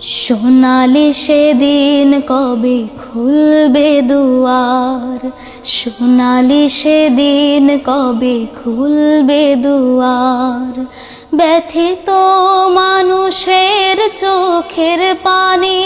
সোনালি সেদিন কবে খুলবে দুয়ার? সোনালি সেদিন কবে খুলবে দুয়ার? ব্যথিত মানুষের চোখের পানি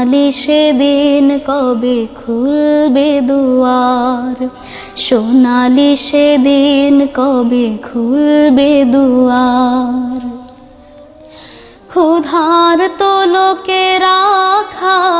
সোনালি সেদিন কবে খুলবে দুয়ার? সোনালি সেদিন কবে খুলবে দুয়ার? ক্ষুধার তো লোকেরা খাবার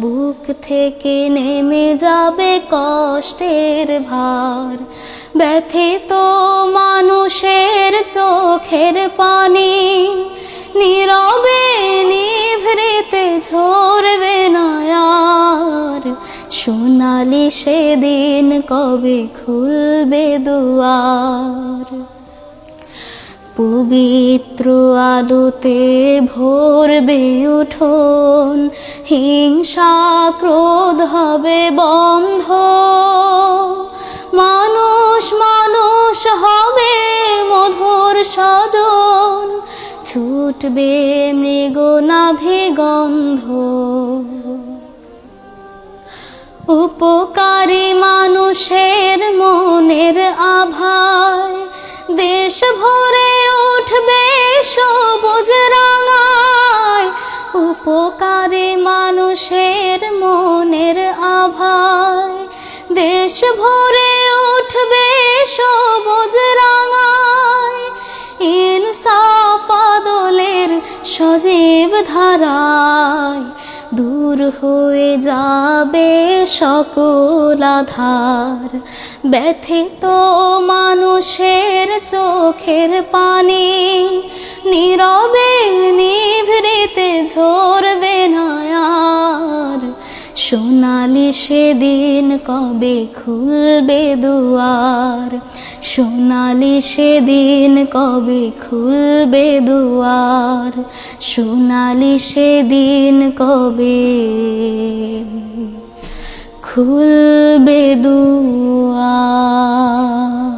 বুক থেকে নেমে যাবে কষ্টের ভার। ব্যথিত মানুষের চোখের পানি, নীরবে নিভৃতে ঝরবে না আর সোনালি সেদিন কবে খুলবে দুয়ার? পবিত্র আলোতে ভরবে উঠোন, হিংসা ক্রোধ হবে বন্ধ। মানুষ মানুষ হবে মধুর সজন, ছুটবে মৃগনাভি গন্ধ। উপকারী মানুষের মনের আভায় দেশ ভরে উঠবে সবুজ রাঙায়, উপকারে মানুষের মনের আভায়। দেশ ভরে উঠবে সবুজ রাঙায়, ইনসাফ আদলের সজীব ধারায়। দূর হয়ে যাবে সকল আধার। ব্যথিত মানুষের চোখের পানি নীরবে নিভৃতে আর সোনালি সেদিন কবে খুলবে দুয়ার? সোনালি সেদিন কবে খুলবে দুয়ার? সোনালি সেদিন কবে খুলবে দুয়ার?